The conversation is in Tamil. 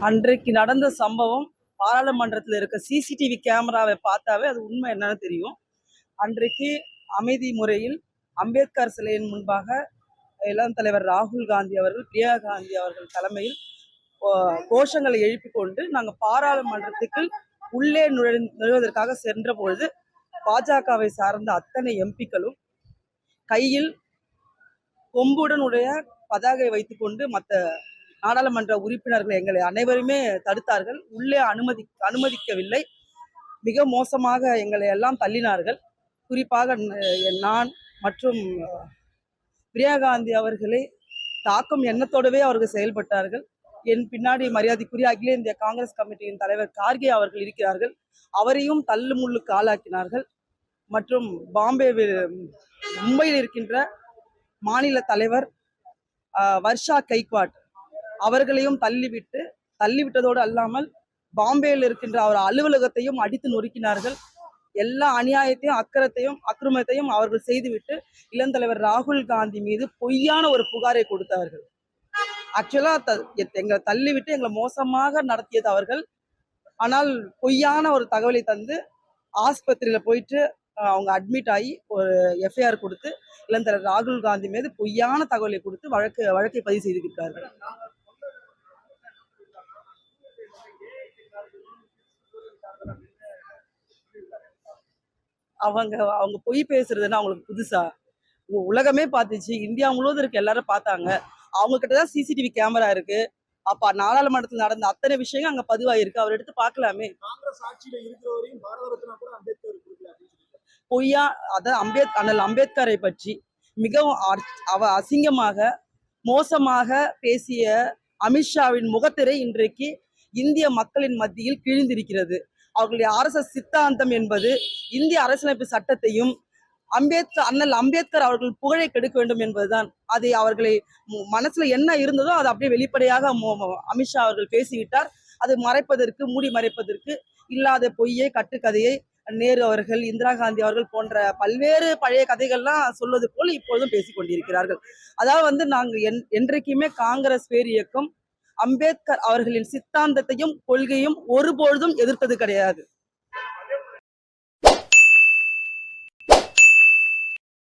அன்றைக்கு நடந்த சம்பவம் பாராளுமன்றத்தில் இருக்க சிசிடிவி கேமராவை பார்த்தாவே அது உண்மை என்னன்னு தெரியும். அன்றைக்கு அமைதி முறையில் அம்பேத்கர் சிலையின் முன்பாக இளம் தலைவர் ராகுல் காந்தி அவர்கள் பிரியா காந்தி அவர்கள் தலைமையில் கோஷங்களை எழுப்பி கொண்டு நாங்கள் பாராளுமன்றத்துக்கு உள்ளே நுழை நுழைவதற்காக சென்ற பொழுது பாஜகவை சார்ந்த அத்தனை எம்பிக்களும் கையில் கொம்புடன் உடைய பதாகை வைத்துக்கொண்டு மற்ற நாடாளுமன்ற உறுப்பினர்கள் எங்களை அனைவருமே தடுத்தார்கள். உள்ளே அனுமதி அனுமதிக்கவில்லை. மிக மோசமாக எங்களை எல்லாம் தள்ளினார்கள். குறிப்பாக நான் மற்றும் பிரியா காந்தி அவர்களை தாக்கும் எண்ணத்தோடவே அவர்கள் செயல்பட்டார்கள். என் பின்னாடி மரியாதைக்குரிய அகில இந்திய காங்கிரஸ் கமிட்டியின் தலைவர் கார்கே அவர்கள் இருக்கிறார்கள். அவரையும் தள்ளுமுள்ளுக்கு ஆளாக்கினார்கள். மற்றும் பாம்பே மும்பையில் இருக்கின்ற மாநில தலைவர் வர்ஷா கைக்வாட் அவர்களையும் தள்ளிவிட்டு தள்ளிவிட்டதோடு அல்லாமல் பாம்பேயில் இருக்கின்ற அவர் அலுவலகத்தையும் அடித்து நொறுக்கினார்கள். எல்லா அநியாயத்தையும் அக்கறத்தையும் அக்கிரமத்தையும் அவர்கள் செய்துவிட்டு இளந்தலைவர் ராகுல் காந்தி மீது பொய்யான ஒரு புகாரை கொடுத்தார்கள். ஆக்சுவலா எங்களை தள்ளிவிட்டு எங்களை மோசமாக நடத்தியது அவர்கள். ஆனால் பொய்யான ஒரு தகவலை தந்து ஆஸ்பத்திரியில போயிட்டு அவங்க அட்மிட் ஆகி ஒரு எஃப்ஐஆர் கொடுத்து இளந்தலைவர் ராகுல் காந்தி மீது பொய்யான தகவலை கொடுத்து வழக்கு வழக்கை பதிவு செய்திருக்கிறார்கள் அவங்க அவங்க பொய் பேசுறதுன்னா அவங்களுக்கு புதுசா? உலகமே பார்த்துச்சு. இந்தியா முழுவதும் இருக்க எல்லாரும் பார்த்தாங்க. அவங்க கிட்ட தான் சிசிடிவி கேமரா இருக்கு. அப்ப நாடாளுமன்றத்தில் நடந்த அத்தனை விஷயங்கள் அங்க பதிவாயிருக்கு. அவர் எடுத்து பார்க்கலாமே. பொய்யா அதாவது அம்பேத் அண்ணல் அம்பேத்கரை பற்றி மிகவும் அவ அசிங்கமாக மோசமாக பேசிய அமித்ஷாவின் முகத்திரை இன்றைக்கு இந்திய மக்களின் மத்தியில் கிழிந்திருக்கிறது. அவர்களுடைய ஆர்எஸ்எஸ் சித்தாந்தம் என்பது இந்திய அரசியலமைப்பு சட்டத்தையும் அம்பேத்கர் அண்ணல் அம்பேத்கர் அவர்கள் புகழை கெடுக்க வேண்டும் என்பதுதான். அதை அவர்களை மனசுல என்ன இருந்ததோ அதை அப்படியே வெளிப்படையாக அமித்ஷா அவர்கள் பேசிவிட்டார். அது மறைப்பதற்கு மூடி மறைப்பதற்கு இல்லாத பொய்யை கட்டுக்கதையை நேரு அவர்கள் இந்திரா காந்தி அவர்கள் போன்ற பல்வேறு பழைய கதைகள்லாம் சொல்வது போல் இப்பொழுதும் பேசிக் கொண்டிருக்கிறார்கள் அதாவது வந்து நாங்கள் என் என்றைக்குமே காங்கிரஸ் பேர் இயக்கம் அம்பேத்கர் அவர்களின் சித்தாந்தத்தையும் கொள்கையும் ஒருபொழுதும் எதிர்த்தது கிடையாது.